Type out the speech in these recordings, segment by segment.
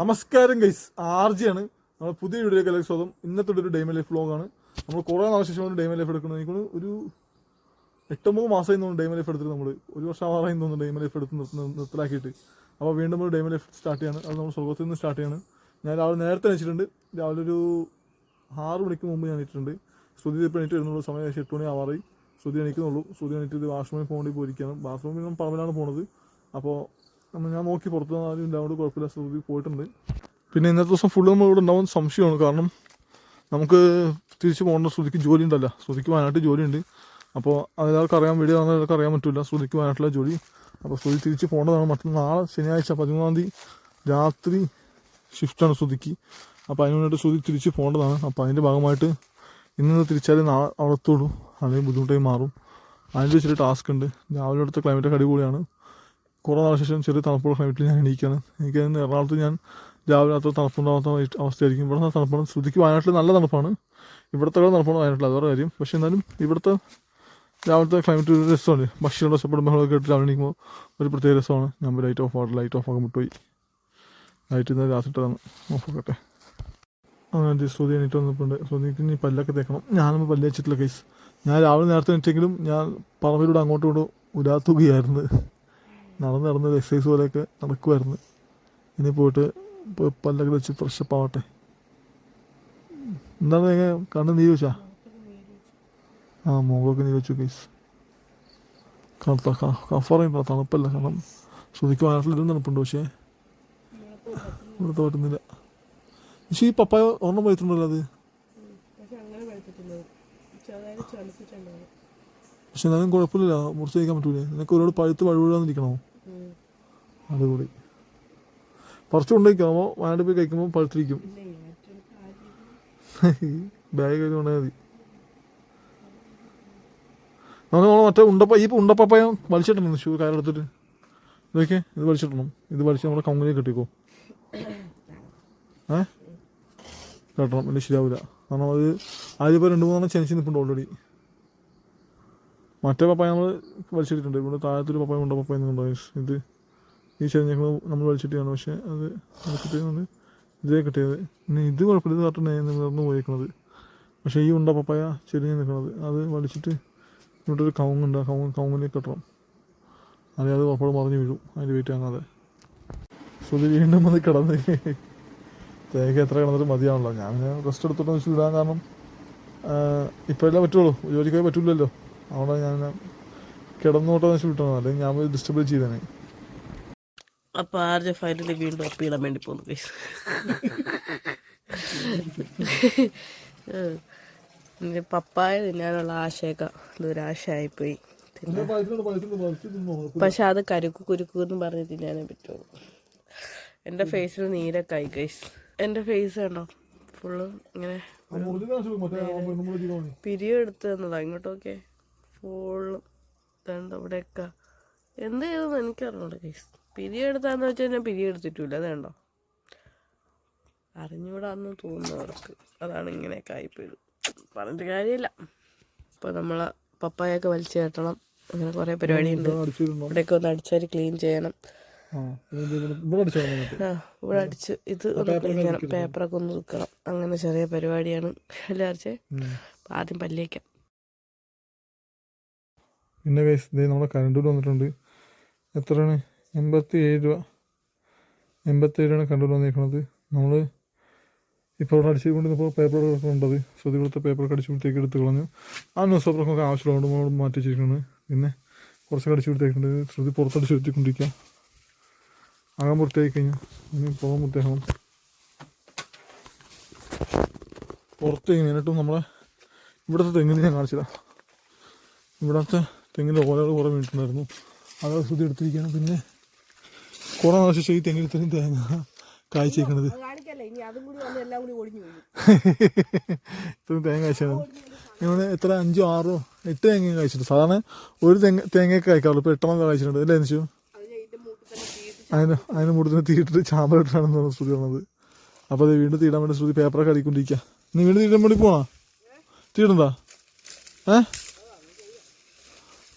നമസ്കാരം ഗൈസ് ആർജിയാണ്. നമ്മൾ പുതിയ വീഡിയോയിലേക്ക് എല്ലാവർക്കും സ്വാഗതം. ഇന്നത്തെ ഒരു ഡേമ ലൈഫ് വ്ളോഗാണ് നമ്മൾ കുറേ നാളെ ശേഷം ഡേമ ലൈഫ് എടുക്കുന്നത്. എനിക്ക് ഒരു എട്ടൊമ്പത് മാസം തോന്നുന്നു ഡേമ ലൈഫ് എടുത്തിട്ട് നമ്മൾ ഒരു വർഷം ആറായി തോന്നുന്നു ഡേമ ലൈഫ് എടുത്ത് നിർത്തി നിർത്തലാക്കിയിട്ട്. അപ്പോൾ വീണ്ടും ഒരു ഡേമ ലൈഫ് സ്റ്റാർട്ട് ചെയ്യാണ്. അത് നമ്മൾ സ്വർഗത്തിൽ നിന്ന് സ്റ്റാർട്ട് ചെയ്യാണ്. ഞാൻ രാവിലെ നേരത്തെ വെച്ചിട്ടുണ്ട് രാവിലെ ഒരു ആറ് മണിക്ക് മുമ്പ് ഞാൻ ഇട്ടിട്ടുണ്ട് ശ്രുതി ഇപ്പോൾ എണീറ്റ് വരുന്നുള്ള. സമയം എട്ട് മണി ആവാറായി. ശ്രുതി എണീക്കുന്നുള്ളൂ. ശ്രുതി എണീറ്റ് വാഷ്റൂമിൽ പോകേണ്ടി പോയിരിക്കുകയാണ്. ബാത്റൂമിൽ നിന്ന് പറമ്പിലാണ് പോണത്. അപ്പോൾ നമ്മൾ ഞാൻ നോക്കി പുറത്ത് ആരും ഇല്ലാണ്ട് കുഴപ്പമില്ല ശ്രുതി പോയിട്ടുണ്ട്. പിന്നെ ഇന്നത്തെ ദിവസം ഫുള്ള് നമ്മൾ ഇവിടെ ഉണ്ടാവുന്ന സംശയമാണ്. കാരണം നമുക്ക് തിരിച്ച് പോകേണ്ട ശ്രുതിക്ക് ജോലി ഉണ്ടല്ല. ശ്രുതിക്ക് വയനാട്ടിൽ ജോലിയുണ്ട്. അപ്പോൾ അതെല്ലാവർക്കും അറിയാൻ വീഡിയോ അതൊക്കെ അറിയാൻ പറ്റില്ല ശ്രുതിക്ക് വയനാട്ടിലെ ജോലി. അപ്പോൾ ശ്രുതി തിരിച്ച് പോകേണ്ടതാണ്. മറ്റന്നാൾ നാളെ ശനിയാഴ്ച പതിമൂന്നാം തീയതി രാത്രി ഷിഫ്റ്റാണ് ശ്രുതിക്ക് അപ്പോൾ അതിന് വേണ്ടിയിട്ട് ശ്രുതി തിരിച്ച് പോകേണ്ടതാണ്. അപ്പോൾ അതിന്റെ ഭാഗമായിട്ട് ഇന്ന് തിരിച്ചാൽ നാളെ അവിടെ എത്തുള്ളൂ. അല്ലെങ്കിൽ ബുദ്ധിമുട്ടായി മാറും. അതിന്റെ വെച്ചിട്ട് ടാസ്ക് ഉണ്ട്. രാവിലെ അടുത്ത ക്ലൈമറ്റ് അടിപൊളിയാണ്. കുറേ നാളെ ശേഷം ചെറിയ തണുപ്പുള്ള ക്ലൈമറ്റിൽ ഞാൻ എണീക്കാണ്. എനിക്ക് അതിന് എറണാകുളത്ത് ഞാൻ രാവിലെ അത്ര തണുപ്പുണ്ടാകാത്ത അവസ്ഥ- അവസ്ഥയായിരിക്കും. ഇവിടെ തണുപ്പാണ്. ശ്രുതിക്ക് വയനാട്ടിൽ നല്ല തണുപ്പാണ്. ഇവിടുത്തെ തണുപ്പാണ് വയനാട്ടിൽ അതോടെ കാര്യം. പക്ഷേ എന്നാലും ഇവിടുത്തെ രാവിലത്തെ ക്ലൈമറ്റ് ഒരു രസമാണ്. ഭക്ഷ്യമുള്ള രസപ്പെടുമ്പോൾ ബഹളമൊക്കെ കേട്ട് രാവിലെ എണീക്കുമ്പോൾ ഒരു പ്രത്യേക രസമാണ്. ഞാൻ ലൈറ്റ് ഓഫ് ആകട്ടെ ലൈറ്റ് ഓഫ് ആക്കാൻ വിട്ടുപോയി ലൈറ്റ് ഇന്ന് രാത്രി ഇട്ടതാണ്. ഓഫ് ആക്കട്ടെ. അങ്ങനെ ശ്രുതി എണീറ്റ് വന്നിട്ടുണ്ട്. ശ്രുതിക്ക് ഇനി പല്ലൊക്കെ തേക്കണം. ഞാനൊന്നും പല്ല് വെച്ചിട്ടില്ല കേസ് ഞാൻ രാവിലെ നേരത്തെ എണീറ്റെങ്കിലും ഞാൻ പറമ്പിലൂടെ അങ്ങോട്ടും ഇങ്ങോട്ടും ഉലാത്തുകയായിരുന്നു നടന്ന് നടന്ന് എക്സസൈസ് പോലെയൊക്കെ നടക്കുമായിരുന്നു ഇനി പോയിട്ട് പല്ലൊക്കെ വെച്ച് ഫ്രഷപ്പ് ആവട്ടെ. എന്താണ് എങ്ങനെ കണ്ണ് നീര് വെച്ചാ? ആ മുഖമൊക്കെ നീര് വെച്ചു കേസ് കറുത്ത കഫറുണ്ടോ തണുപ്പല്ല കാരണം ശ്രുതിക്ക് വയനാട്ടിലും തണുപ്പുണ്ട് പക്ഷേ ഇവിടുത്തെ പറ്റുന്നില്ല പക്ഷേ ഈ പപ്പായ ഒരെണ്ണം പോയിട്ടുണ്ടല്ലോ അത്? പക്ഷെ എന്നാലും കുഴപ്പമില്ല മുറിച്ച് കഴിക്കാൻ പറ്റൂലേ. നിനക്ക് ഒരുപാട് പഴുത്ത് വഴുവിടാന്നിരിക്കണോ അതുകൂടി. പറിച്ചു കൊണ്ടുപോയിക്കാമോ വയനാട് പോയി കഴിക്കുമ്പോൾ പഴുത്തിരിക്കും. ബാഗ് കയ്യിൽ കൊണ്ടാൽ മതി. നമുക്ക് നമ്മൾ മറ്റേ ഉണ്ടപ്പ ഈ ഉണ്ടപ്പപ്പായ വലിച്ചിട്ടുണ്ട് ഷൂ കയറെടുത്തിട്ട് ഇതൊക്കെ ഇത് വലിച്ചിട്ടണം ഇത് വലിച്ച് നമ്മുടെ കമ്പനിയിൽ കെട്ടിക്കോ. ഏ? കെട്ടണം. അല്ലെങ്കിൽ ശരിയാവില്ല കാരണം അത് ആദ്യം ഇപ്പോൾ രണ്ട് മൂന്നെണ്ണം ചെനിച്ച് നിൽപ്പുണ്ട് ഓൾറെഡി മറ്റേ പപ്പായ നമ്മൾ വലിച്ചിട്ടുണ്ട് ഇവിടെ താഴത്തൊരു പപ്പായ ഉണ്ടോ പപ്പായ എന്നുണ്ടോ ഇത് ഈ ചെറിഞ്ഞേക്കുന്നത് നമ്മൾ വലിച്ചിട്ടാണ് പക്ഷേ അത് കിട്ടിയത് ഇതേ കിട്ടിയത്. ഇനി ഇത് കുഴപ്പമില്ല ഇത് കറക്റ്റ് നിവർന്ന് പോയേക്കുന്നത്. പക്ഷേ ഈ ഉണ്ട പപ്പായ ചെരിഞ്ഞ് നിൽക്കുന്നത്. അത് വലിച്ചിട്ട് ഇവിടെ ഒരു കവുങ്ങുണ്ട് ആ കവുങ്ങ് കവുങ്ങിലേക്ക് കെട്ടണം. അത് പപ്പോൾ മറിഞ്ഞ് വീഴും. അതിന്റെ വെയിറ്റ് സോ ഇത് വീണ്ടും അത് കിടന്ന് തേക്ക് എത്ര കിടന്നിട്ട് മതിയാണല്ലോ ഞാൻ റെസ്റ്റ് എടുത്തോട്ടെന്ന് വെച്ച് വിടാൻ കാരണം ഇപ്പോഴല്ലേ പറ്റുള്ളൂ. ജോലിക്കായി പറ്റില്ലല്ലോ. അവിടെ ഞാൻ കിടന്നോട്ടെ വെച്ച് വിട്ടതാണ് അല്ലെങ്കിൽ ഞാൻ പോയി ഡിസ്റ്റർബ് ചെയ്തേനെ. അപ്പൊ ആർജ ഫൈനലി വീണ്ടും അപ്പ് ചെയ്യാൻ വേണ്ടി പോകുന്നു ഗൈസ് പപ്പായ തിന്നാനുള്ള ആശയൊക്കെ ദുരാശയായിപ്പോയി. പക്ഷെ അത് കരുക്കു കുരുക്കു എന്ന് പറഞ്ഞ് തിന്നാനേ പറ്റുള്ളൂ. എന്റെ ഫേസിൽ നീരൊക്കെ ആയി ഗൈസ് എന്റെ ഫേസ് കണ്ടോ? ഫുള്ള് ഇങ്ങനെ പിരിയെടുത്ത് തന്നതാ. ഇങ്ങോട്ടൊക്കെ ഫുള്ള് ഇതുണ്ട് അവിടെയൊക്കെ എന്ത് ചെയ്തെന്ന് എനിക്കറിഞ്ഞൂടെ ഗൈസ് പിരിയെടുത്താന്ന് വെച്ചാൽ ഞാൻ പിരിയെടുത്തിട്ടില്ല അത് കണ്ടോ? അറിഞ്ഞൂടാന്ന് തോന്നുന്നവർക്ക് അതാണ് ഇങ്ങനെയൊക്കെ ആയിപ്പോയത്. പറഞ്ഞിട്ട് കാര്യമില്ല. ഇപ്പോൾ നമ്മൾ പപ്പായൊക്കെ വലിച്ചു കെട്ടണം. അങ്ങനെ കുറേ പരിപാടിയുണ്ട് ഇവിടെയൊക്കെ ഒന്ന് അടിച്ചാരി ക്ലീൻ ചെയ്യണം. ഇവിടെ അടിച്ചോ ആ ഇവിടെ അടിച്ച് ഇത് ഒന്ന് ക്ലീൻ ചെയ്യണം. പേപ്പറൊക്കെ ഒന്ന് തൂക്കണം അങ്ങനെ ചെറിയ പരിപാടിയാണ്. എല്ലാവർച്ചേ ആദ്യം പല്ലേക്കാം പിന്നെ ഗൈസ് ഇതേ നമ്മുടെ കറണ്ട് ബിൽ വന്നിട്ടുണ്ട്. എത്രയാണ്? എൺപത്തി ഏഴ് രൂപ. എൺപത്തി ഏഴാണ് കറണ്ട് ബിൽ വന്നിരിക്കുന്നത് നമ്മൾ ഇപ്പോൾ ഇവിടെ അടിച്ചു കൊണ്ടിരുന്നപ്പോൾ പേപ്പറൊക്കെ ഉണ്ടത് ശ്രുതി കൊടുത്ത പേപ്പറൊക്കെ അടിച്ചുകൊടുത്തേക്ക് എടുത്ത് കളഞ്ഞു. ആ ന്യൂസ് പേപ്പറൊക്കെ ആവശ്യമുള്ളതുകൊണ്ട് നമ്മൾ മാറ്റി വെച്ചിരിക്കുന്നത് പിന്നെ കുറച്ചൊക്കെ അടിച്ചു കൊടുത്തേക്കുണ്ട് ശ്രുതി പുറത്തടിച്ച് വരുത്തിക്കൊണ്ടിരിക്കുക അകം പുറത്തേക്ക് കഴിഞ്ഞാൽ ഇനി പുറം പുറത്തേക്കണം പുറത്തേക്ക് നേരിട്ടും നമ്മളെ ഇവിടുത്തെ തെങ്ങിന് ഞാൻ കാണിച്ചതാണ് ഇവിടുത്തെ തെങ്ങിന്റെ ഓലകൾ കുറേ വീണിട്ടുണ്ടായിരുന്നു. അത് ശ്രുതി എടുത്തിരിക്കുകയാണ്. പിന്നെ കുറേ ശേഷം ഈ തെങ്ങിൽ ഇത്രയും തേങ്ങ കായ്ച്ചേക്കണത്. ഇത്രയും തേങ്ങ കായ്ച്ചാണ് ഇവിടെ എത്ര? അഞ്ചോ ആറോ? എട്ട് തേങ്ങ കഴിച്ചിട്ടുണ്ട് സാധാരണ ഒരു തെങ്ങ തേങ്ങയൊക്കെ കഴിക്കാറുള്ളൂ ഇപ്പോൾ എട്ടെണ്ണം കഴിച്ചിട്ടുണ്ട് അല്ലേ തീയിട്ട് അതിന് അതിന് മുടുത്തിന് തീയിട്ടിട്ട് ചാമ്പലിട്ടാണെന്ന് ശ്രുതി പറഞ്ഞത്. അപ്പോൾ അത് വീണ്ടും തീടാൻ വേണ്ടി ശ്രുതി പേപ്പറൊക്കെ അടിക്കൊണ്ടിരിക്കുക നീ വീണ്ടും തീടാൻ വേണ്ടി പോണോ? തീടണ്ടാ ഏ?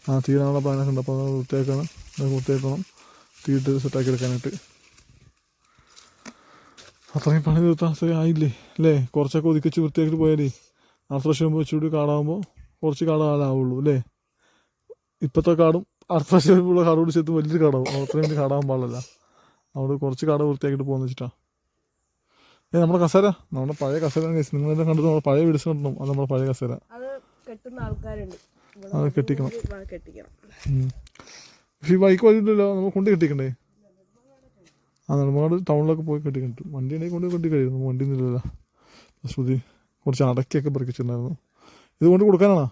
ആ തീരാനുള്ള പ്ലാനൊക്കെ ഉണ്ട്. അപ്പോൾ അത് വൃത്തിയാക്കണം. അത് വൃത്തിയാക്കണം തീയിട്ട് സെറ്റാക്കി എടുക്കാനായിട്ട്. അത്രയും പണി തീർത്താൽ അത്രയും ആയില്ലേ? അല്ലേ കുറച്ചൊക്കെ ഒതുക്കിച്ച് വൃത്തിയാക്കിട്ട് പോയാലേ. അടുത്ത പ്രാവശ്യം വരുമ്പോൾ വെച്ചുകൂടി കാടാകുമ്പോൾ കുറച്ച് കാടാകാനാവുള്ളൂ അല്ലേ ഇപ്പോഴത്തെ കാടും അടുത്ത പ്രാവശ്യം വരുമ്പോൾ കാട് പിടിച്ചെത്തും വലിയൊരു കാടാവും. അത്രയും വലിയ കാടാകാൻ പാടില്ല അവിടെ കുറച്ച് കാട് വൃത്തിയാക്കിയിട്ട് പോകുന്ന വെച്ചിട്ടാണ് ഏ നമ്മുടെ കസേര? നമ്മുടെ പഴയ കസേര നിങ്ങളെല്ലാം കണ്ടിട്ട് നമ്മുടെ പഴയ വീഡിയോസ് കണ്ടിട്ടും അത് നമ്മുടെ പഴയ കസേര. കെട്ടുന്ന ആൾക്കാരുണ്ട്. അത് കെട്ടിക്കണം. കെട്ടിക്കണം. പക്ഷേ ഈ ബൈക്ക് വഴിയില്ലല്ലോ നമ്മൾ കൊണ്ട് കെട്ടിക്കണ്ടേ? ആ നെടുമാട് ടൗണിലൊക്കെ പോയി കെട്ടി വണ്ടി ഉണ്ടെങ്കിൽ കൊണ്ട് കെട്ടി കഴിയുന്നു വണ്ടി ഒന്നുമില്ലല്ലോ ശ്രുതി കുറച്ച് അടക്കിയൊക്കെ പറിക്കിച്ചിട്ടുണ്ടായിരുന്നു ഇത് കൊണ്ട് കൊടുക്കാനാണോ?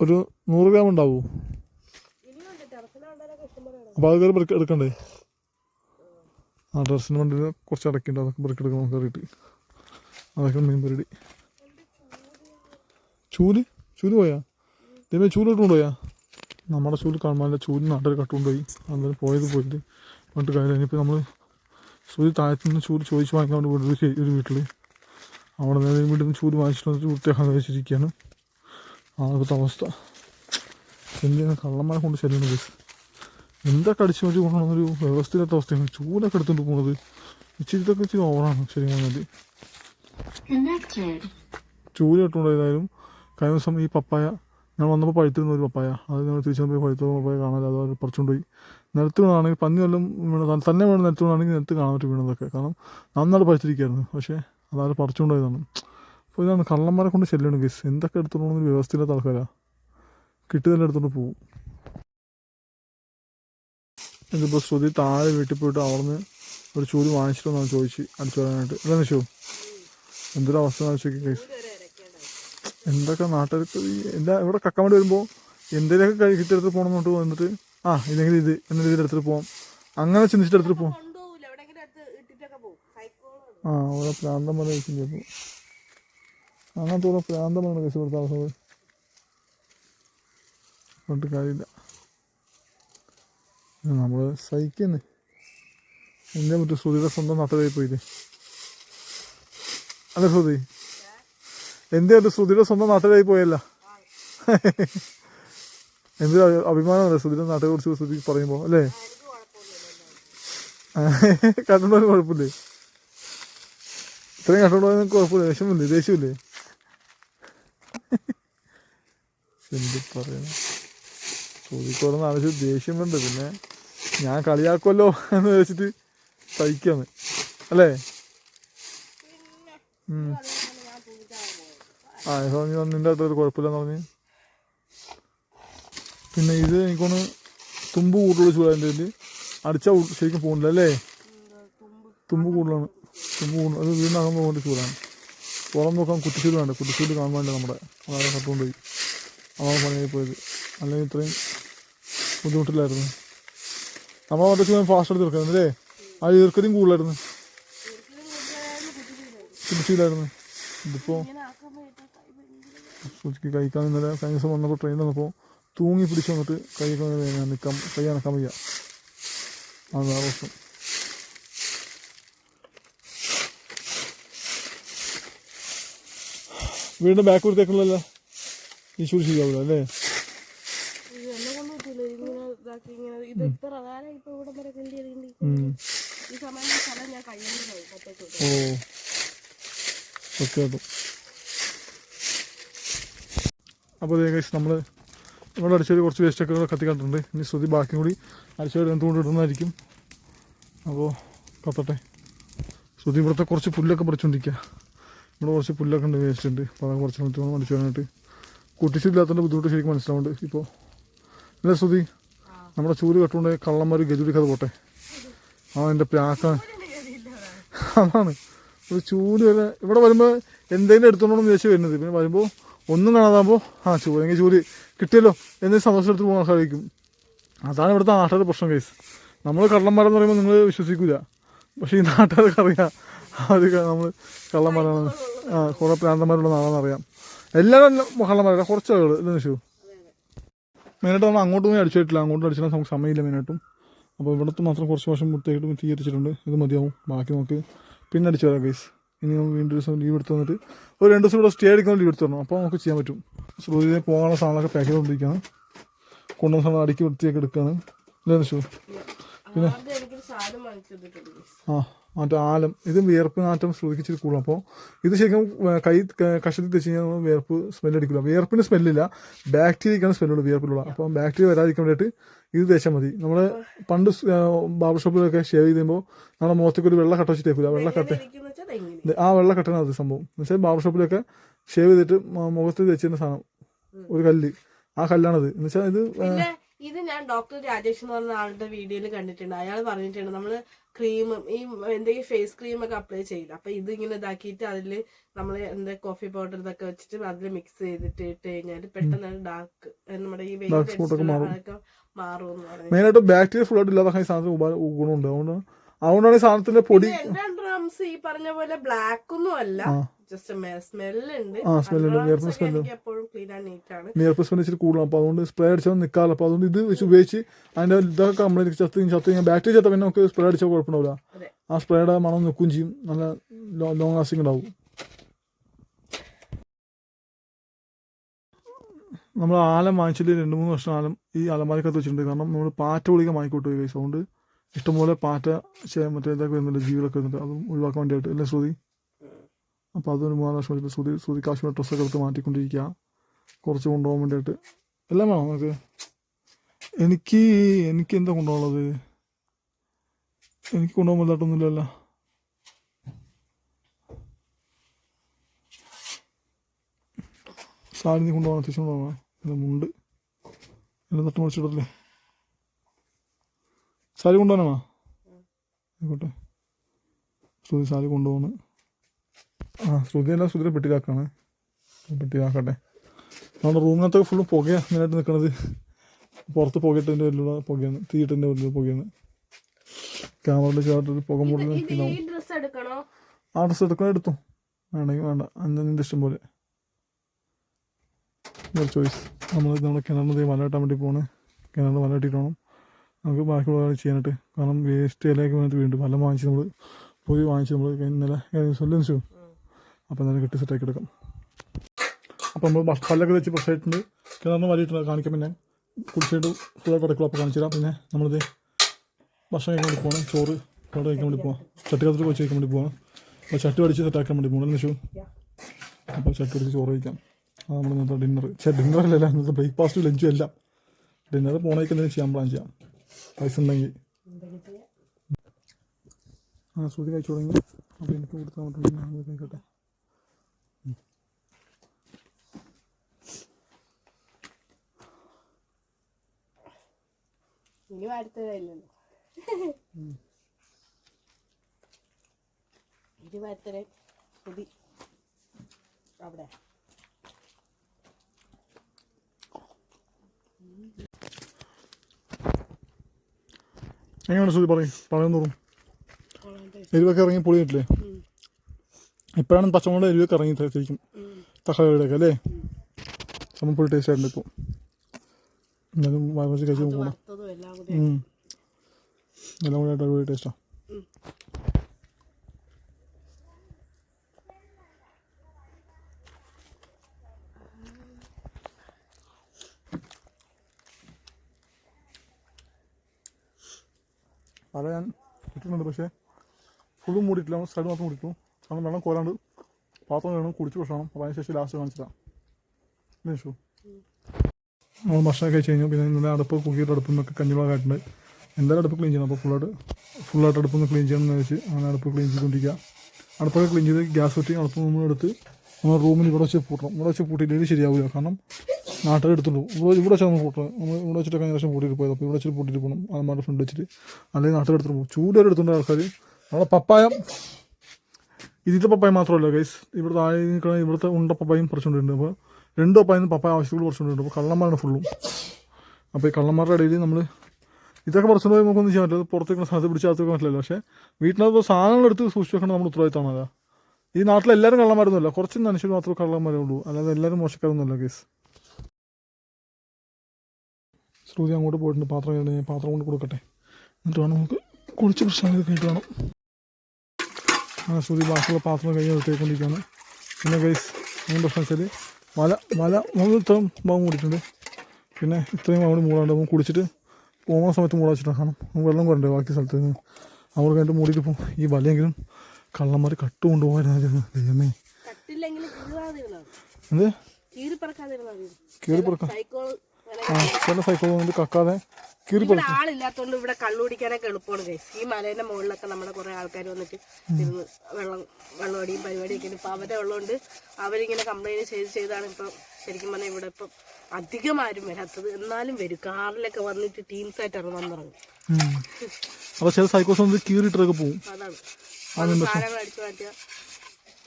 ഒരു നൂറ് ഗ്രാം ഉണ്ടാവൂ? അപ്പോൾ അത് കയറി ബ്രേക്ക് എടുക്കണ്ടേ? ആ ഡ്രസ്സിന് വണ്ടി കുറച്ച് അടക്കിണ്ട് അതൊക്കെ പെറുക്കി എടുക്കണം കയറിയിട്ട്. അതൊക്കെ മെയിൻ പരിപാടി ചൂൽ ചൂൽ പോയാ? ഇതേമേ ചൂൽ ഇട്ടുകൊണ്ട് പോയാ? നമ്മുടെ ചൂൽ കാണുമ്പോൾ ചൂൽ നാട്ടിൽ കട്ടുകൊണ്ട് പോയി. അന്നേരം പോയത് പോയിട്ട് എന്നിട്ട് കാര്യം ഇനിയിപ്പോൾ നമ്മൾ ചൂൽ താഴത്തു നിന്ന് ചൂൽ ചോദിച്ച് വാങ്ങിക്കാൻ വേണ്ടി വീട്ടിൽ ഒരു വീട്ടിൽ അവിടെ നിന്ന് വീട്ടിൽ നിന്ന് ചൂൽ വാങ്ങിച്ചിട്ട് വന്നിട്ട് വൃത്തിയാക്കാൻ വെച്ചിരിക്കുകയാണ്. ആ ഇപ്പോഴത്തെ അവസ്ഥ. എന്തിനാണ് കള്ളന്മാരെ കൊണ്ട് ശരിയാണ് ബസ് എന്തൊക്കെ അടിച്ചു മാറ്റി കൊണ്ടുവന്നൊരു വ്യവസ്ഥയില്ലാത്ത അവസ്ഥയാണ്. ചൂലൊക്കെ എടുത്തുകൊണ്ട് പോകുന്നത് ഇച്ചിരി ഇതൊക്കെ ഇച്ചിരി ഓവറാണ് ശരി പറഞ്ഞാൽ Connected. ചൂൽ ഇട്ടുകൊണ്ടായാലും കഴിഞ്ഞ ദിവസം ഈ പപ്പായ ഞാൻ വന്നപ്പോൾ പഴുത്തിരുന്ന ഒരു പപ്പായ. അത് ഞങ്ങൾ തിരിച്ചു പോയി പഴുത്ത പപ്പായ കാണാതെ അത് പറിച്ചുകൊണ്ട് പോയി നിലത്ത് വീണാണെങ്കിൽ പന്നി വല്ലതും വീണ തന്നെ വീണ് നിലത്ത് വീണാണെങ്കിൽ നിലത്ത് കാണാൻ പറ്റും വീണതൊക്കെ. കാരണം നന്നായിട്ട് പഴുത്തിരിക്കുകയായിരുന്നു പക്ഷേ അതായത് പറിച്ചുകൊണ്ട് പോയതാണ് അപ്പോൾ ഇതാണ് കള്ളന്മാരെ കൊണ്ട് ശല്യമാണ് ഗസ് എന്തൊക്കെ എടുത്തോളൂ എന്നൊരു വ്യവസ്ഥയില്ലാത്ത ആൾക്കാരാണ് കിട്ടിയതെല്ലാം എടുത്തോണ്ട് പോകും. ഇതിപ്പോൾ ശ്രുതി താഴെ വീട്ടിൽ പോയിട്ട് അവിടുന്ന് ഒരു ചൂൽ വാങ്ങിച്ചിട്ടോ എന്നാണ് ചോദിച്ച് അടിച്ചു പറയാനായിട്ട്. അല്ലേ നിശോ എന്തൊരു അവസ്ഥ ആലോചിക്കുക കേസ് എന്തൊക്കെ നാട്ടുകാർക്ക് എല്ലാ ഇവിടെ കക്കമടി വരുമ്പോൾ എന്തെങ്കിലുമൊക്കെ കഴി കിട്ടിയെടുത്ത് പോകണം എന്നിട്ട് വന്നിട്ട് ആ ഇല്ലെങ്കിൽ ഇത് എന്ന രീതിയിൽ എടുത്തിട്ട് പോകാം അങ്ങനെ ചിന്തിച്ചിട്ട് എടുത്തിട്ട് പോകാം ആ ഓരോ പ്രാന്തം പറഞ്ഞ കേസിന്റെ അപ്പോൾ അങ്ങനത്തെ ഓരോ പ്രാന്തം പറഞ്ഞ കഴിച്ചു കൊടുത്ത അവസ്ഥ പറഞ്ഞിട്ട് കാര്യമില്ല. നമ്മൾ സഹിക്കുന്നേ. എന്റെ മറ്റു ശ്രുതിയുടെ സ്വന്തം നാട്ടുകാരി പോയില്ലേ? അല്ല ശ്രുതി. ഒരു ശ്രുതിയുടെ സ്വന്തം നാട്ടിലായി പോയല്ല. എന്തൊരു അഭി- അഭിമാനമല്ലേ ശ്രുതിയുടെ നാട്ടെ കുറിച്ച് ശ്രുതി പറയുമ്പോൾ അല്ലേ? കണ്ടുണ്ടോ കുഴപ്പമില്ലേ? ഇത്രയും കണ്ടുണ്ടോ കുഴപ്പമില്ല? വിഷമില്ലേ ദേഷ്യമില്ലേ? എന്ത് പറയുന്നു ചോദിക്കോറെന്ന് ആലോചിച്ച് ദേഷ്യം വേണ്ട പിന്നെ ഞാൻ കളിയാക്കുമല്ലോ എന്ന് വെച്ചിട്ട് സഹിക്കാന്ന് അല്ലേ? ഉം. ആ സ്വാമി വന്ന് നിന്റെ അടുത്ത് ഒരു കുഴപ്പമില്ലെന്ന് പറഞ്ഞ്. പിന്നെ ഇത് എനിക്കൊന്ന് തുമ്പ് കൂടുതൽ ചൂടാന്റെ ഇതിൽ അടിച്ചാൽ ശരിക്കും പോകുന്നില്ല അല്ലേ? തുമ്പ് കൂടുതലാണ്. തുമ്പ് കൂടുതൽ അത് വീടിനകം പോകേണ്ട ചൂടാണ്. പുറം നോക്കാൻ കുറ്റിച്ചൂട് വേണ്ട. കുറ്റിച്ചൂട് കാണാൻ വേണ്ട നമ്മുടെ. അതാണ് കട്ടുകൊണ്ട് പോയി അതാണ് പണിയായി പോയത്. അല്ലെങ്കിൽ ഇത്രയും ബുദ്ധിമുട്ടില്ലായിരുന്നു. നമ്മൾ മറ്റേ ചൂടാൻ ഫാസ്റ്റ് എടുത്ത് തീർക്കുന്നത് അല്ലേ? ആ ഈർക്കതിയും കൂടുതലായിരുന്നു. കുറ്റിച്ചൂലായിരുന്നു ഇതിപ്പോൾ ഇങ്ങനെ ആക്കുമ്പോൾ ഇട്ടാൽ കൈ ഭയങ്കര സൂചിക്ക് കഴിക്കാൻ ഇന്നലെ കഴിഞ്ഞ ദിവസം വന്നപ്പോൾ ട്രെയിനിൽ വന്നപ്പോൾ തൂങ്ങി പിടിച്ച് വന്നിട്ട് കൈയൊക്കെ നിൽക്കാൻ കൈ അനക്കാൻ വയ്യ. അതാണ് പ്രശ്നം വീടിന്റെ ബാക്ക് കൊടുത്തേക്കുള്ളല്ലോ ഈ ചൂട് ശരിയാവില്ല അല്ലേ? ഇത് എന്നെ അപ്പോൾ ഏകദേശം നമ്മൾ ഇവിടെ അടിച്ചൊരു കുറച്ച് വേസ്റ്റൊക്കെ കൂടെ കത്തിക്കാട്ടുണ്ട് ഇനി ശ്രുതി ബാക്കിയും കൂടി അടിച്ചൊരു എന്തുകൊണ്ട് ഇടുന്നതായിരിക്കും. അപ്പോൾ കത്തട്ടെ. ശ്രുതി ഇവിടുത്തെ കുറച്ച് പുല്ലൊക്കെ പറിച്ചുകൊണ്ടിരിക്കുക ഇവിടെ കുറച്ച് പുല്ലൊക്കെ ഉണ്ട് വേസ്റ്റ് ഉണ്ട്. അപ്പോൾ അതൊക്കെ കുറച്ച് മിനിറ്റ് വേണം അടിച്ചു വരാനായിട്ട് കുട്ടിച്ചില്ലാത്തതിന്റെ ബുദ്ധിമുട്ട് ശരിക്കും മനസ്സിലാവുന്നുണ്ട് ഇപ്പോൾ അല്ലേ ശ്രുതി? നമ്മുടെ ചൂൽ കെട്ടുകൊണ്ട് കള്ളന്മാർ ഗതിപിടിക്കാതെ പോട്ടെ. ആ എന്റെ പ്യാക്ക അതാണ്. ഒരു ചൂൽ വരെ ഇവിടെ വരുമ്പോൾ എന്തെങ്കിലും എടുത്തോണ്ടെന്ന് വിചാരിച്ച് വരുന്നത്. പിന്നെ വരുമ്പോൾ ഒന്നും കാണാതാകുമ്പോൾ ആ ചൂലെങ്കിൽ ചൂൽ കിട്ടിയല്ലോ എന്നീ സന്തോഷത്തിൽ പോകാൻ സാധിക്കും. അതാണ് ഇവിടുത്തെ നാട്ടുകാരുടെ പ്രശ്നം കേസ് നമ്മൾ കള്ളന്മാരെന്ന് പറയുമ്പോൾ നിങ്ങൾ വിശ്വസിക്കില്ല പക്ഷേ ഈ നാട്ടുകാർക്ക് അറിയാം. അവർ നമ്മൾ കള്ളന്മാരാണ്. ആ കുറേ പ്രാന്തന്മാരുള്ള നാളാണെന്ന് അറിയാം. എല്ലാവരും കള്ളന്മാരല്ല കുറച്ച് ആളുകൾ ഇല്ലെന്ന് വെച്ചു മെയിനായിട്ട് നമ്മൾ അങ്ങോട്ടും പോയി അടിച്ചിട്ടില്ല അങ്ങോട്ടും അടിച്ചാൽ നമുക്ക് സമയമില്ല മെയിനായിട്ടും. അപ്പോൾ ഇവിടുത്തെ മാത്രം കുറച്ച് വർഷം വൃത്തിയായിട്ട് തീ അടിച്ചിട്ടുണ്ട് ഇത് മതിയാവും. ബാക്കി നമുക്ക് പിന്നെ അടിച്ചു തരാം ഗൈസ് ഇനി നമുക്ക് വീണ്ടും ഒരു ദിവസം ലീവ് എടുത്ത് വന്നിട്ട് ഒരു രണ്ട് ദിവസം ഇവിടെ സ്റ്റേ അടിക്കുന്ന ലീവ് എടുത്ത് തരണം അപ്പോൾ നമുക്ക് ചെയ്യാൻ പറ്റും. ശ്രുതിയെ പോകാനുള്ള സാധനങ്ങളൊക്കെ പാക്ക് ചെയ്തുകൊണ്ടിരിക്കുകയാണ് കൊണ്ടുവന്ന സാധനം അടുക്കി വൃത്തിയൊക്കെ എടുക്കുകയാണ്. ഇല്ലേ നിഷു? പിന്നെ. ആ. മറ്റേ ആലം ഇത് വിയർപ്പ് നാറ്റം ശ്രദ്ധിച്ചിട്ട് കൂടും. അപ്പോൾ ഇത് ശരിക്കും കൈ കഷത്തിൽ തെച്ച് കഴിഞ്ഞാൽ വിയർപ്പ് സ്മെല്ല് അടിക്കില്ല. വിയർപ്പിന് സ്മെല്ലില്ല ബാക്ടീരിയക്കാണ് സ്മെല്ലുള്ളൂ വിയർപ്പിലുള്ള. അപ്പോൾ ബാക്ടീരിയ വരാതിരിക്കാൻ വേണ്ടിയിട്ട് ഇത് തേച്ചാൽ മതി. നമ്മൾ പണ്ട് ബാബർ ഷോപ്പിലൊക്കെ ഷേവ് ചെയ്യുമ്പോൾ നമ്മുടെ മുഖത്തേക്ക് ഒരു വെള്ള കട്ട വെച്ച് തേക്കില്ല വെള്ള കട്ട ആ വെള്ള കട്ടനാണ് അത് സംഭവം. എന്ന് വെച്ചാൽ ബാബർ ഷോപ്പിലൊക്കെ ഷേവ് ചെയ്തിട്ട് മുഖത്ത് തേച്ചിരുന്ന സാധനം. ഒരു കല്ല്. ആ കല്ലാണത്. എന്ന് വെച്ചാൽ ഇത് ഇത് ഞാൻ ഡോക്ടർ രാജേഷ് എന്ന് പറഞ്ഞ ആളുടെ വീഡിയോയിൽ കണ്ടിട്ടുണ്ട്. അയാൾ പറഞ്ഞിട്ടുണ്ട് നമ്മൾ ക്രീം ഈ എന്തെങ്കിലും ഫേസ് ക്രീം ഒക്കെ അപ്ലൈ ചെയ്യില്ല. അപ്പൊ ഇത് ഇങ്ങനെ ഇതാക്കിയിട്ട് അതിൽ നമ്മൾ എന്താ കോഫി പൗഡർ ഇതൊക്കെ വെച്ചിട്ട് അതിൽ മിക്സ് ചെയ്തിട്ട് ഇട്ട് കഴിഞ്ഞാൽ പെട്ടെന്ന് ഡാർക്ക് നമ്മുടെ ഈ വെയിറ്റ് മാറും. എന്ന് മെയിനായിട്ട് ബാക്ടീരിയ ഫുൾ ആയിട്ട് ഇല്ലാതാക്കാൻ ഈ സാധനത്തിന് ഉപ ഗുണമുണ്ട്. അതുകൊണ്ടാണ് അതുകൊണ്ടാണ് ഈ സാധനത്തിന്റെ പൊടി ഈ പറഞ്ഞ പോലെ ബ്ലാക്ക് ഒന്നും അല്ല. ആ. ജസ്റ്റ് സ്മെല്ല് വിയർപ്പ് ഇച്ചിരി കൂടുതലാണ് അപ്പോൾ അതുകൊണ്ട് സ്പ്രേ അടിച്ചാൽ നിൽക്കാറില്ല അപ്പോൾ അതുകൊണ്ട് ഇത് വെച്ച് ഉപയോഗിച്ച് അതിന്റെ ഇതൊക്കെ നമ്മൾ ചത്ത് ചത്ത് ബാറ്ററി ചത്ത പിന്നെ നമുക്ക് സ്പ്രേ അടിച്ചാൽ കുഴപ്പമുണ്ടാവില്ല. ആ സ്പ്രേയുടെ മണം നിൽക്കുകയും ചെയ്യും. നല്ല ലോങ് ലാസ്റ്റിംഗ് ഉണ്ടാവും. നമ്മൾ ആലം വാങ്ങിച്ചിട്ട് രണ്ട് മൂന്ന് വർഷം ആലം ഈ അലമാരിക്കകത്ത് വെച്ചിട്ടുണ്ട്. കാരണം നമ്മൾ പാറ്റ ഗുളിക വാങ്ങിക്കോട്ട് പോയി അതുകൊണ്ട് ഇഷ്ടംപോലെ പാറ്റ മറ്റേ ഇതൊക്കെ വരുന്നുണ്ട്. ജീവികളൊക്കെ വരുന്നുണ്ട്. അതും ഒഴിവാക്കാൻ വേണ്ടിയിട്ട് അല്ലേ ശ്രുതി? അപ്പോൾ അതൊരു മൂന്നാൽ വർഷം വെച്ചിട്ട് ശ്രുതി ശ്രുതി കാശ്മീർ ഡ്രസ്സൊക്കെ എടുത്ത് മാറ്റിക്കൊണ്ടിരിക്കുക. കുറച്ച് കൊണ്ടുപോകാൻ വേണ്ടിയിട്ട്. എല്ലാം വേണം നമുക്ക് എനിക്ക് എനിക്ക് എന്താ കൊണ്ടുപോകുന്നത് എനിക്ക് കൊണ്ടുപോകാൻ വലുതായിട്ടൊന്നുമില്ലല്ലോ. സാരി നീ കൊണ്ടുപോകണം? അത്യാവശ്യം കൊണ്ടുപോകണം? എന്റെ മുണ്ട്. എന്നെ തട്ട് മുറിച്ചിടല്ലേ സാരി കൊണ്ടുപോകണമാ ആയിക്കോട്ടെ. സാരി കൊണ്ടുപോകുന്നു. ആ ശ്രുതി എല്ലാം ശ്രുതിയുടെ പെട്ടിയിലാക്കാണ്. പെട്ടിയിലാക്കട്ടെ. നമ്മുടെ റൂമിനകത്തൊക്കെ ഫുള്ള് പുകയാണ് മെയിനായിട്ട് നിൽക്കണത് പുറത്ത് പുകയിട്ടതിന്റെ വലിയുള്ള പുകയാണ് തീയിട്ടതിന്റെ വലിയ പുകയാണ്. ക്യാമറയിൽ ചേർത്തിട്ട് പുക മുകളിൽ ആ ഡ്രസ് എടുക്കണോ? ആ ഡ്രസ്സ് എടുക്കണ എടുത്തു. വേണമെങ്കിൽ വേണ്ട. അന്ന് നിന്റെ ഇഷ്ടം പോലെ. ചോയ്സ് നമ്മൾ നമ്മുടെ കിണറിന് മല കെട്ടാൻ വേണ്ടി പോകണം കിണറിന് മല കെട്ടിയിട്ട് വേണം നമുക്ക് ബാക്കിയുള്ള കാര്യം ചെയ്യാനായിട്ട്. കാരണം വേസ്റ്റ് ഇലയൊക്കെ വേണ്ടിയിട്ട് വീണ്ടും വല വാങ്ങിച്ച് നമ്മൾ പോയി വാങ്ങിച്ച് നമ്മൾ ഇന്നലെ സ്വല്ലം ചെയ്യും അപ്പോൾ കിട്ടി കെട്ടി സെറ്റാക്കി എടുക്കാം. അപ്പോൾ നമ്മൾ പല്ലൊക്കെ വെച്ച് പ്രശ്നമായിട്ടുണ്ട് കിണറിന് വലിയിട്ടുണ്ട് കാണിക്കാം പിന്നെ. കുടിച്ചിട്ട് ഫുള്ളായിട്ട് അടക്കുള്ള അപ്പോൾ കാണിച്ചു തരാം. പിന്നെ നമ്മളിത് ഭക്ഷണം കഴിക്കാൻ വേണ്ടി പോകണം ചോറ് ചോറ് കഴിക്കാൻ വേണ്ടി പോകാം ചട്ടിക്കകത്തിൽ വെച്ച് കഴിക്കാൻ വേണ്ടി പോകാം അപ്പോൾ ചട്ടി അടിച്ച് സെറ്റാക്കാൻ വേണ്ടി പോകണം വെച്ചു അപ്പോൾ ചട്ടി അടിച്ച് ചോറ് കഴിക്കാം. അത് നമ്മൾ ഇന്നത്തെ ഡിന്നർ ചേ അല്ലല്ല. ഇന്നത്തെ ബ്രേക്ക്ഫാസ്റ്റും ലഞ്ചും എല്ലാം. ഡിന്നർ പോണേക്ക് എന്തെങ്കിലും ചെയ്യാൻ പ്ലാൻ ചെയ്യാം. പൈസ ഉണ്ടെങ്കിൽ. ആ സൂര്യ കഴിച്ചു തുടങ്ങി. അപ്പോൾ എനിക്ക് കൊടുത്താൽ പോയി കഴിക്കട്ടെ ഇനി അടുത്തതായില്ലല്ലോ ഇനി അടുത്തത് പുതി. അവിടെ. എങ്ങനെയാണ് ശ്രുതി പറയും? പറയാൻ തോറും എരിവൊക്കെ ഇറങ്ങി പൊളി കിട്ടില്ലേ ഇപ്പോഴാണ് പച്ചമുളക് എരിവൊക്കെ ഇറങ്ങി ശരിക്കും തക്കാളിയുടെയൊക്കെ അല്ലേ? ചമ്മപ്പൊടി ടേസ്റ്റ് ആയിട്ടുണ്ട് ഇപ്പോൾ എന്നാലും വരച്ച് കഴിച്ച് എല്ലാം കൂടി എല്ലാം കൂടെ ആയിട്ട് അടിപൊളി ടേസ്റ്റാണ് പല ഞാൻ ഇട്ടിട്ടുണ്ട് പക്ഷേ ഫുള്ളും മൂടിയിട്ടില്ല. സൈഡ് മാത്രം മൂടിയിട്ടു കാരണം വെള്ളം കോരാണ്ട് പാത്രം വേണം കുടിച്ച് ഭക്ഷണം അപ്പോൾ അതിന് ശേഷം ലാസ്റ്റ് കാണിച്ചിട്ടാണ് ഷു നമ്മൾ ഭക്ഷണം കഴിച്ച് കഴിഞ്ഞു പിന്നെ ഇന്നലെ അടുപ്പ് കുക്കിയുടെ അടുപ്പിൽ നിന്നൊക്കെ കഞ്ഞിവളമായിട്ടുണ്ട്. എന്തായാലും അടുപ്പ് ക്ലീൻ ചെയ്യണം. അപ്പോൾ ഫുള്ളായിട്ട് ഫുള്ളായിട്ട് അടുപ്പൊന്ന് ക്ലീൻ ചെയ്യണം എന്ന് വെച്ച് അങ്ങനെ അടുപ്പ് ക്ലീൻ ചെയ്തുകൊണ്ടിരിക്കുക. അടുപ്പൊക്കെ ക്ലീൻ ചെയ്ത് ഗ്യാസ് വെട്ടി അടുപ്പ് നമ്മൾ എടുത്ത് നമ്മൾ റൂമിൽ ഇവിടെ വെച്ച് പൂട്ടണം. ഇവിടെ വെച്ച് പൂട്ടിയില്ലെങ്കിൽ ശരിയാവില്ല കാരണം നാട്ടിൽ എടുത്തുള്ളൂ ഇവിടെ ഇവിടെ വെച്ചാൽ നമ്മൾ പൂട്ടണം. നമ്മൾ ഇവിടെ വെച്ചിട്ട് കഴിഞ്ഞ പ്രാവശ്യം പൂട്ടിയിട്ട് പോയത് അപ്പോൾ ഇവിടെ വെച്ചിട്ട് പൂട്ടിയിട്ട് പോകണം. അമ്മമാരുടെ ഫ്രണ്ട് വെച്ചിട്ട്. അല്ലെങ്കിൽ നാട്ടിൽ എടുത്തിട്ട് പോകും. ചൂട് വരെ എടുത്തുണ്ട് ആൾക്കാർ. നമ്മളെ പപ്പായം. ഇതിലത്തെ പപ്പായ മാത്രമല്ല ഗൈസ് ഇവിടെ താഴെ നിൽക്കുന്ന ഇവിടുത്തെ ഉണ്ട പപ്പായും കുറച്ചുകൊണ്ടുണ്ട് അപ്പോൾ രണ്ട് പപ്പായും പപ്പായ ആവശ്യങ്ങൾ കുറച്ചുകൊണ്ടുണ്ട് അപ്പോൾ കള്ളന്മാരാണ് ഫുള്ളും അപ്പോൾ ഈ കള്ളന്മാരുടെ ഇടയിൽ നമ്മൾ ഇതൊക്കെ പുറത്തുകൊണ്ട് പോയി നമുക്കൊന്നും ചെയ്യാൻ പറ്റില്ല. പുറത്തേക്കുള്ള പുറത്തേക്ക് സ്ഥലത്ത് പിടിച്ച് അകത്ത് വെക്കാൻ പറ്റില്ല. പക്ഷേ വീട്ടിനകത്ത് സാധനങ്ങൾ എടുത്ത് സൂക്ഷിച്ച് വെക്കണം നമ്മൾ ഉത്തരവാദിത്തമാണ് അതാ. ഈ നാട്ടിൽ എല്ലാവരും കള്ളന്മാരൊന്നുമല്ല. കുറച്ച് മനുഷ്യർ മാത്രമേ കള്ളന്മാരേ ഉള്ളൂ. അല്ലാതെ എല്ലാവരും മോശക്കാരൊന്നുമല്ല കേസ്. ശ്രുതി അങ്ങോട്ട് പോയിട്ടുണ്ട്. പാത്രം. ഞാൻ പാത്രം കൊണ്ട് കൊടുക്കട്ടെ. എന്നിട്ട് വേണം നമുക്ക് കുളിച്ച് പ്രശ്നങ്ങൾ കഴിഞ്ഞിട്ട് വേണം. ആ ശ്രുതി ബാക്കിയുള്ള പാത്രം കഴിഞ്ഞ് എടുത്തേക്കൊണ്ടിരിക്കുകയാണ് പിന്നെ ഗൈസ് അങ്ങനെ പ്രശ്നം വെച്ചാൽ മല മല നമ്മൾ ഇത്രയും ഭാഗം കൂടിയിട്ടുണ്ട് പിന്നെ ഇത്രയും അവിടെ മൂടാണ്ട് നമ്മൾ കുടിച്ചിട്ട് പോകുന്ന സമയത്ത് മൂടാ വെച്ചിട്ടാണ് കാരണം വെള്ളം കുറണ്ടേ ബാക്കി സ്ഥലത്ത് നിന്ന്. നമ്മൾ കഴിഞ്ഞിട്ട് മൂടിയിട്ട് പോകും ഈ വലയെങ്കിലും കള്ളന്മാർ കട്ട് കൊണ്ടുപോകാനായിരുന്നു ദൈവമേ. എന്ത്? കീറി പറക്കാം ആ ചില സൈക്കിൾ കക്കാതെ ഇവിടെ ആളില്ലാത്തോണ്ട് ഇവിടെ കള്ളുപിടിക്കാനൊക്കെ എളുപ്പമാണ് ഗൈസ്. ഈ മലേന്റെ മുകളിലൊക്കെ നമ്മുടെ കുറെ ആൾക്കാർ വന്നിട്ട് ഇരുന്ന് വെള്ളം വെള്ളമടിയും പരിപാടിയൊക്കെ ഇപ്പൊ അവരെ ഉള്ളതുകൊണ്ട് അവരിങ്ങനെ കംപ്ലൈന്റ് ചെയ്ത് ചെയ്താണ് ഇപ്പൊ ശരിക്കും പറഞ്ഞാൽ ഇവിടെ ഇപ്പം അധികം ആരും വരാത്തത്. എന്നാലും വരും. കാറിലൊക്കെ വന്നിട്ട് ടീംസ് ആയിട്ട് ഇറങ്ങാൻ തുടങ്ങും. അപ്പോൾ ചില സൈക്കോസ് വന്ന് കീറിയിട്ടൊക്കെ പോകും അതാണ്. സാധനങ്ങൾ അടിച്ചു മാറ്റിയ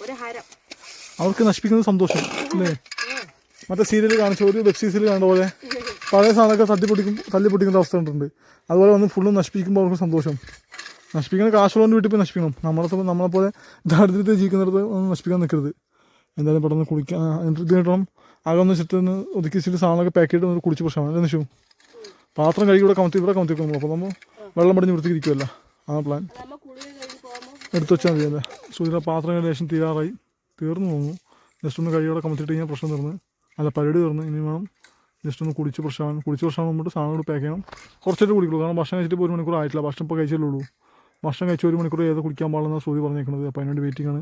ഒരു ഹരം. അവർക്ക് നശിപ്പിക്കുന്നത് സന്തോഷം അല്ലേ? മറ്റേ സീരിയൽ കാണിച്ചു ഒരു വെബ് സീരീസിൽ കാണുന്ന പോലെ. പഴയ സാധനമൊക്കെ തട്ടി പൊട്ടിക്കും തല്ലി പൊട്ടിക്കുന്ന അവസ്ഥ കണ്ടിട്ടുണ്ട്. അതുപോലെ വന്ന് ഫുള്ളും നശിപ്പിക്കുമ്പോൾ അവർക്ക് സന്തോഷം. നശിപ്പിക്കുന്ന കാശുള്ളവന്റെ വീട്ടിൽ പോയി നശിപ്പിക്കണം. നമ്മളെ നമ്മളെപ്പോലെ ദാരിദ്ര്യത്തിൽ ജീവിക്കുന്നിടത്ത് ഒന്ന് നശിപ്പിക്കാൻ നിൽക്കരുത്. എന്തായാലും പെട്ടെന്ന് കുളിക്കാൻ ഇത് കിട്ടണം. ആകെ ഒന്ന് ചിട്ട് ഒന്ന് ഒതുക്കി വെച്ചിട്ട് സാധനമൊക്കെ പാക്ക് ചെയ്തിട്ട് ഒന്ന് കുളിച്ച് പ്രശ്നമാണ് അല്ലേ നിഷു? പാത്രം കഴുകി ഇവിടെ കമത്തി ഇവിടെ കമത്തി വെക്കണം. അപ്പോൾ നമ്മൾ വെള്ളം പടിഞ്ഞ് വൃത്തിയിരിക്കുമല്ല ആ പ്ലാൻ എടുത്തു വെച്ചാൽ മതി അല്ലേ? സൂര്യ പാത്രം ലേശം തീരാറായി. തീർന്നു പോകുന്നു. ജസ്റ്റ് ഒന്ന് കഴുകിയോടെ കമത്തിയിട്ട് കഴിഞ്ഞാൽ പ്രശ്നം തീർന്ന്. അല്ല പരിപാടി തീർന്ന്. ഇനി വേണം ജസ്റ്റ് ഒന്ന് കുടിച്ച് പ്രശ്നമാണ് കുടിച്ച് പ്രശ്നം മുമ്പിട്ട് സാധനം കൂടി പാക്ക് ചെയ്യണം. കുറച്ചിട്ട് കുടിക്കുള്ളൂ. കാരണം ഭക്ഷണം കഴിച്ചിട്ട് ഒരു മണിക്കൂർ ആയിട്ടില്ല. ഭക്ഷണം ഇപ്പോൾ കഴിച്ചല്ലേ ഉള്ളൂ. ഭക്ഷണം കഴിച്ച് ഒരു മണിക്കൂർ ഏത് കുടിക്കാൻ പാടില്ലെന്നാണ് ശ്രുതി പറഞ്ഞേക്കുന്നത് അപ്പോൾ അതിനുവേണ്ടി വെയിറ്റിംഗ് ആണ്.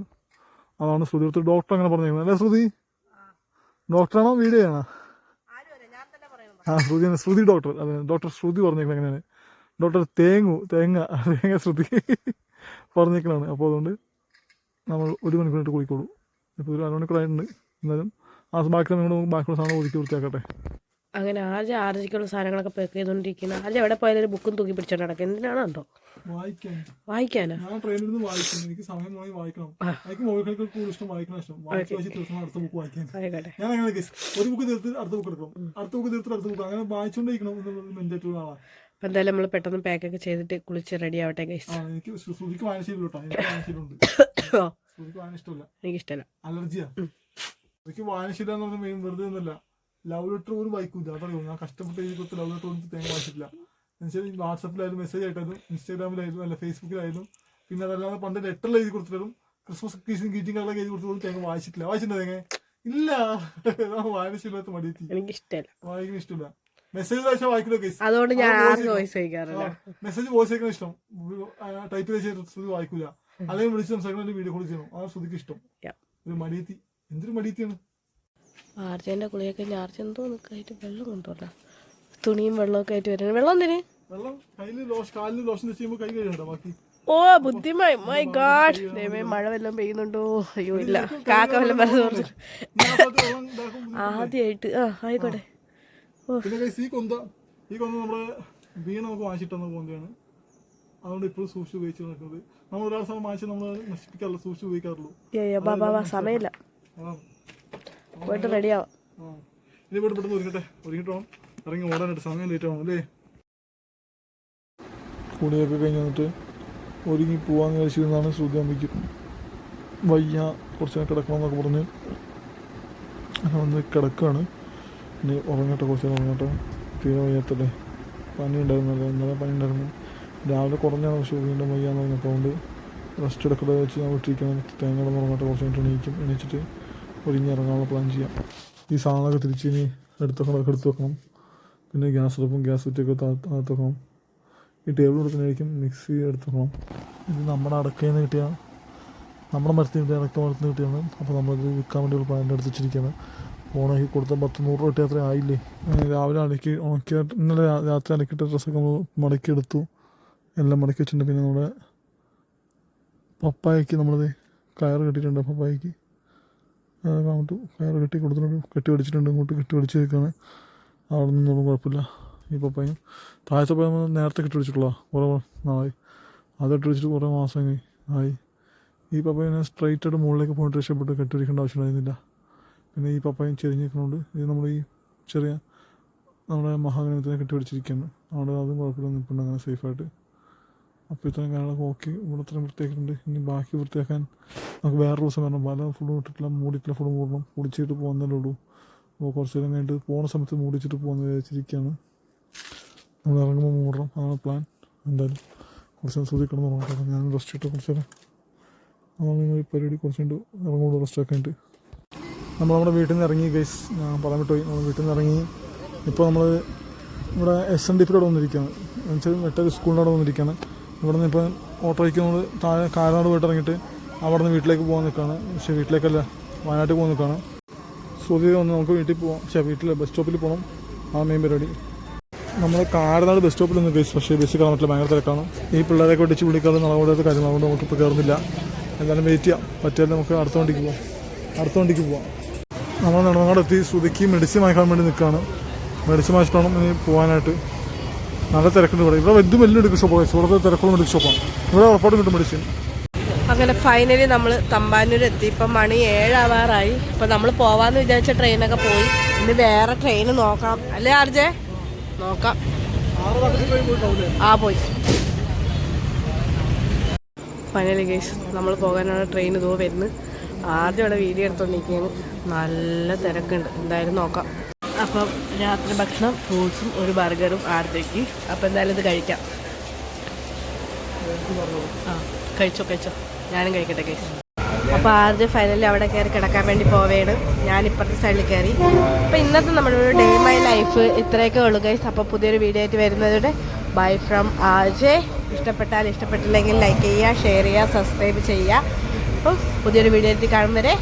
അതാണ് ശ്രുതി എടുത്ത് ഡോക്ടർ അങ്ങനെ പറഞ്ഞേക്കുന്നത് അല്ലേ ശ്രുതി? ഡോക്ടറാണോ വീഡിയോ ആണോ? ആ ശ്രുതി ശ്രുതി ഡോക്ടർ അതെ ഡോക്ടർ ശ്രുതി പറഞ്ഞേക്കുന്നത് എങ്ങനെയാണ്? ഡോക്ടർ തേങ്ങു തേങ്ങ തേങ്ങ ശ്രുതി പറഞ്ഞേക്കണാണ് അപ്പോൾ അതുകൊണ്ട് നമ്മൾ ഒരു മണിക്കൂറായിട്ട് കുളിക്കോളൂ ഇപ്പോൾ ഒരു അരമണിക്കൂറായിട്ടുണ്ട് എന്നാലും ആ ബാക്കി നിങ്ങളുടെ ബാക്കിയുള്ള സാധനം ഒതുക്കി വൃത്തിയാക്കട്ടെ. അങ്ങനെ ആദ്യം ആർജിക്കുള്ള സാധനങ്ങളൊക്കെ പാക്ക് ചെയ്തോണ്ടിരിക്കുന്ന. ആദ്യം എവിടെ പോയാലും ഒരു ബുക്കും തൂക്കി പിടിച്ചോണ്ട് നടക്കും. എന്തിനാണോ വായിക്കാനാ? അപ്പം എന്തായാലും നമ്മൾ പെട്ടെന്ന് പാക്കൊക്കെ ചെയ്തിട്ട് കുളിച്ച് റെഡി ആവട്ടെ ഗൈസ് എനിക്ക് ഇഷ്ടമല്ല. എനിക്കിഷ്ടമല്ല അലർജിയാ. എനിക്ക് വായനശീലം എന്ന് മെയിൻ വെറുതെ ഒന്നുമല്ല. ലവ് ലെറ്റർ പോലും വായിക്കൂല. അതറിയോ ഞാൻ കഷ്ടപ്പെട്ട് എഴുതി കൊടുത്ത് ലവ് ലെറ്റർ ഒന്നും തേങ്ങ വായിച്ചിട്ടില്ല. എന്നുവെച്ചാൽ വാട്സപ്പിലായാലും മെസ്സേജ് ആയിട്ടായിരുന്നു ഇൻസ്റ്റാഗ്രാമിലായാലും അല്ല ഫേസ്ബുക്കിലായാലും പിന്നെ അതല്ലാതെ പണ്ട് ലെറ്ററിൽ എഴുതി കൊടുത്തിട്ടും ക്രിസ്മസ് കീസും ഗീറ്റിംഗ് കാർഡിലൊക്കെ എഴുതി കൊടുത്തിട്ടും തേങ്ങ വായിച്ചിട്ടില്ല. വായിച്ചിട്ടുണ്ടോ തേങ്ങ? ഇല്ല. വായനശീലത്ത് മടിയെത്തി എനിക്കിഷ്ടമല്ല വായിക്കുന്ന ഇഷ്ടമില്ല മെസ്സേജ് വായിച്ചാൽ വായിക്കില്ല അതുകൊണ്ട് ഞാൻ. വോയിസ് മെസ്സേജ് വോയിസ് അയക്കാൻ ഇഷ്ടം. ടൈപ്പ് ചെയ്ത് ശ്രുതി വായിക്കൂല. അല്ലെങ്കിൽ വിളിച്ച് സംസാരിക്കുന്ന വീഡിയോ കോൾ ചെയ്യണം അതാണ് ശ്രുതിക്ക് ഇഷ്ടം. ഒരു മടിയെത്തി എന്തൊരു മടിയെത്തിയാണ് ആർജന്റെ കുളിയൊക്കെ കഴിഞ്ഞ് ആർജ എന്തോ നിൽക്കായിട്ട് വെള്ളം കൊണ്ടുവരാം തുണിയും വെള്ളമൊക്കെ ആയിട്ട് വരണം വെള്ളം എന്തിന്? ഓ ബുദ്ധിമായി മൈ ഗാഡ് ദൈവമേ മഴ വല്ലതും പെയ്യുന്നുണ്ടോ? അയ്യോ ഇല്ല. കാക്ക വല്ലതും പറഞ്ഞു പറഞ്ഞു. ആദ്യമായിട്ട് ആ ആയിക്കോട്ടെ. പിന്നെ ഈ കൊന്ത. നമ്മുടെ വീണ നമുക്ക് വാങ്ങിച്ചിട്ടെന്ന കൊന്തയാണ്. അതുകൊണ്ട് ഇപ്പോഴും സൂക്ഷിച്ച് ഉപയോഗിച്ച് നടക്കുന്നത്. നമ്മൾ ഒരാൾ സമയം വാങ്ങിച്ച് നമ്മൾ നശിപ്പിക്കാറില്ല സൂക്ഷിച്ച് ഉപയോഗിക്കാറുള്ളൂ. ഏ, ഏ, ബാ ബാ ബാ സമയമില്ല. പോയിട്ട് റെഡിയാവാം. ഇനി ഇവിടെ പെട്ടെന്ന് ഒരുങ്ങട്ടെ ഒരുങ്ങിട്ട് വേണം ഇറങ്ങി ഓടാനായിട്ട് സമയം ലേറ്റ് ആവും അല്ലേ? കുളിയൊക്കെ കഴിഞ്ഞ് വന്നിട്ട് ഒരുങ്ങി പോവാൻ വിചാരിച്ചിരുന്നാണ് ശ്രുതി അമ്മയ്ക്ക്. വയ്യ കുറച്ച് നേരം കിടക്കണം എന്നൊക്കെ പറഞ്ഞ് അങ്ങനെ വന്ന് കിടക്കുകയാണ് ഇനി ഉറങ്ങട്ടെ കുറച്ച് നേരം ഉറങ്ങട്ടെ. തീരെ വയ്യാത്തല്ലേ? പനി ഉണ്ടായിരുന്നല്ലോ ഇന്നലെ പനി ഉണ്ടായിരുന്നു. രാവിലെ കുറഞ്ഞാണ് പക്ഷേ വീണ്ടും വയ്യാന്ന് പറഞ്ഞപ്പോൾ അതുകൊണ്ട് റെസ്റ്റ് എടുക്കട്ടെ വെച്ച് ഞാൻ വിട്ടിരിക്കണം തേങ്ങയുടെ ഉറങ്ങട്ടെ കുറച്ച് കഴിഞ്ഞിട്ട് എണീക്കും എണീച്ചിട്ട് ഒരുങ്ങി ഇറങ്ങാനുള്ള പ്ലാൻ ചെയ്യാം. ഈ സാധനമൊക്കെ തിരിച്ച് ഇനി എടുത്തൊക്കെ എടുത്ത് വെക്കണം. പിന്നെ ഗ്യാസ് അടുപ്പും ഗ്യാസ് കുറ്റിയൊക്കെ താത്ത് വെക്കണം. ഈ ടേബിൾ എടുക്കുന്നതായിരിക്കും മിക്സി എടുത്ത് വെക്കണം. ഇത് നമ്മുടെ അടക്കയിൽ നിന്ന് കിട്ടിയ നമ്മുടെ മരത്തിൽ കിട്ടിയ അടക്ക മരത്തിൽ നിന്ന് കിട്ടിയാണ് അപ്പോൾ നമ്മളിത് വിൽക്കാൻ വേണ്ടി ഒരു പ്ലാൻ എടുത്ത് വെച്ചിരിക്കുകയാണ്. ഓണാക്കി കൊടുത്ത പത്ത് നൂറ് രൂപ അത്ര ആയില്ലേ? രാവിലെ അടക്കി ഉണക്കിയ ഇന്നലെ രാത്രി അടക്കിയിട്ട ഡ്രസ്സൊക്കെ നമ്മൾ മടക്കി എടുത്തു. എല്ലാം മടക്കി വെച്ചിട്ടുണ്ട്. പിന്നെ നമ്മുടെ പപ്പായക്ക് നമ്മളത് കയർ കെട്ടിയിട്ടുണ്ട് പപ്പായക്ക്. അങ്ങോട്ട് കയറ് കെട്ടി കൊടുത്തിട്ടുണ്ട്. കെട്ടി പിടിച്ചിട്ടുണ്ട്. ഇങ്ങോട്ട് കെട്ടി പിടിച്ച് നിൽക്കുകയാണ് അവിടെ നിന്നൊന്നും കുഴപ്പമില്ല. ഈ പപ്പായും. താഴത്തെ പോയ നേരത്തെ കെട്ടി പിടിച്ചിട്ടുള്ള കുറേ നാളായി. അത് കെട്ടി പിടിച്ചിട്ട് കുറേ മാസം ആയി. ഈ പപ്പായനെ സ്ട്രൈറ്റ് ആയിട്ട് മുകളിലേക്ക് പോയിട്ട് രക്ഷപ്പെട്ട് കെട്ടി പിടിക്കേണ്ട ആവശ്യമുണ്ടായിരുന്നില്ല പിന്നെ ഈ പപ്പയും ചെരിഞ്ഞ് നിൽക്കുന്നുണ്ട് ഇത് നമ്മൾ ഈ ചെറിയ നമ്മുടെ മഹാഗണത്തിനെ കെട്ടി പിടിച്ചിരിക്കുകയാണ്. അവിടെ അതും കുഴപ്പമില്ല. നിൽപ്പുണ്ട്. അങ്ങനെ സേഫായിട്ട് അപ്പോൾ ഇത്രയും കാര്യങ്ങളൊക്കെ ഓക്കെ ഇവിടെ ഇത്രയും വൃത്തിയാക്കിയിട്ടുണ്ട്. ഇനി ബാക്കി വൃത്തിയാക്കാൻ നമുക്ക് വേറെ ദിവസം വരണം. പല ഫുഡും ഇട്ടിട്ടില്ല. മൂടിയിട്ടില്ല ഫുഡ് മൂടണം മുടിച്ചിട്ട് പോകുന്നതല്ലേ ഉള്ളൂ. അപ്പോൾ കുറച്ച് നേരം കഴിഞ്ഞിട്ട് പോകുന്ന സമയത്ത് മൂടിച്ചിട്ട് പോകുന്ന വിചാരിച്ചിരിക്കുകയാണ്. നമ്മൾ ഇറങ്ങുമ്പോൾ മൂടണം. അതാണ് പ്ലാൻ എന്തായാലും കുറച്ച് നേരം സൂചി കിടന്ന് ഞാൻ റെസ്റ്റ് ഇട്ട് കുറച്ച് നേരം ഈ പരിപാടി കുറച്ച് കഴിഞ്ഞിട്ട് ഇറങ്ങുമ്പോൾ റെസ്റ്റ് ഒക്കെ ആയിട്ട് നമ്മൾ നമ്മുടെ വീട്ടിൽ നിന്ന് ഇറങ്ങി ഗൈസ് ഞാൻ പറയാൻ വിട്ടുപോയി. നമ്മൾ വീട്ടിൽ നിന്ന് ഇറങ്ങി. ഇപ്പോൾ നമ്മൾ ഇവിടെ എസ് എൻ ഡി പിയിലൂടെ വന്നിരിക്കുകയാണ്. എന്നുവെച്ചാൽ വെച്ചാൽ സ്കൂളിന്റെ അവിടെ വന്നിരിക്കുകയാണ്. ഇവിടെ നിന്ന് ഇപ്പം ഓട്ടോയ്ക്ക് നമ്മൾ താഴെ കാരനാട് പോയിട്ട് ഇറങ്ങിയിട്ട് അവിടെ നിന്ന് വീട്ടിലേക്ക് പോകാൻ നിൽക്കുകയാണ്. പക്ഷേ വീട്ടിലേക്കല്ല വയനാട്ടിൽ പോകാൻ നിൽക്കുകയാണ്. ശ്രുതി വന്ന് നമുക്ക് വീട്ടിൽ പോകാം പക്ഷേ വീട്ടിൽ ബസ് സ്റ്റോപ്പിൽ പോകണം. ആ മെയിൻ പരിപാടി. നമ്മൾ കാരനാട് ബസ് സ്റ്റോപ്പിൽ നിന്ന് ബസ് പക്ഷേ ബസ് കയറാൻ പറ്റില്ല ഭയങ്കര തിരക്കാണ്. ഈ പിള്ളേരെയൊക്കെ വെടിച്ച് വിളിക്കാതെ നടപടിയാത്ത കാര്യം അതുകൊണ്ട് നമുക്കിപ്പോൾ കയറുന്നില്ല. എന്തായാലും വെയിറ്റ് ചെയ്യാം. പറ്റിയാലും നമുക്ക് അടുത്ത വണ്ടിക്ക് പോവാം. അടുത്ത വണ്ടിക്ക് പോവാം. നമ്മൾ നെടുമങ്ങാട് എത്തി ശ്രുതിക്ക് മെഡിസിൻ വാങ്ങിക്കാൻ വേണ്ടി നിൽക്കുകയാണ്. മെഡിസിൻ വാങ്ങിച്ചിട്ടാണ് ഇനി പോകാനായിട്ട്. നല്ല തിരക്കുണ്ട് ഇവിടെ. ഇവിടെ വലിയ മെഡിക്കൽ ഷോപ്പാണ് ഇവിടുത്തെ തിരക്കുള്ള മെഡിക്കൽ ഷോപ്പാണ് ഇവിടെ ഉറപ്പായിട്ടും കിട്ടും മെഡിസിൻ. അങ്ങനെ ഫൈനലി നമ്മൾ തമ്പാനൂർ എത്തി ഇപ്പം മണി ഏഴാവാറായി. ഇപ്പം നമ്മൾ പോവാന്ന് വിചാരിച്ച ട്രെയിനൊക്കെ പോയി. ഇനി വേറെ ട്രെയിൻ നോക്കാം അല്ലേ ആർജെ? നോക്കാം. ആ പോയി. ഫൈനലി ഗേസ് നമ്മൾ പോകാനാണ് ട്രെയിൻ ഇതോ വരുന്നത്. ആദ്യം ഇവിടെ വീഡിയോ എടുത്തോണ്ടിരിക്കുകയാണ് നല്ല തിരക്കുണ്ട്. എന്തായാലും നോക്കാം. അപ്പം രാത്രി ഭക്ഷണം ഫ്രൂട്ട്സും ഒരു ബർഗറും ആർത്തേക്ക് അപ്പം എന്തായാലും ഇത് കഴിക്കാം. ആ കഴിച്ചോ കഴിച്ചോ. ഞാനും കഴിക്കട്ടെ കഴിച്ചു അപ്പോൾ ആദ്യം ഫൈനലി അവിടെ കയറി കിടക്കാൻ വേണ്ടി പോവേണ്. ഞാൻ ഇപ്പുറത്തെ സൈഡിൽ കയറി. അപ്പോൾ ഇന്നത്തെ നമ്മുടെ ഒരു ഡേ മൈ ലൈഫ് ഇത്രയൊക്കെ ഉള്ളു ഗൈസ് അപ്പോൾ പുതിയൊരു വീഡിയോ ആയിട്ട് വരുന്നതോടെ ബൈ ഫ്രം ആജെ ഇഷ്ടപ്പെട്ടാൽ ഇഷ്ടപ്പെട്ടില്ലെങ്കിൽ ലൈക്ക് ചെയ്യുക ഷെയർ ചെയ്യുക സബ്സ്ക്രൈബ് ചെയ്യുക. അപ്പം പുതിയൊരു വീഡിയോ ആയിട്ട് കാണും വരെ.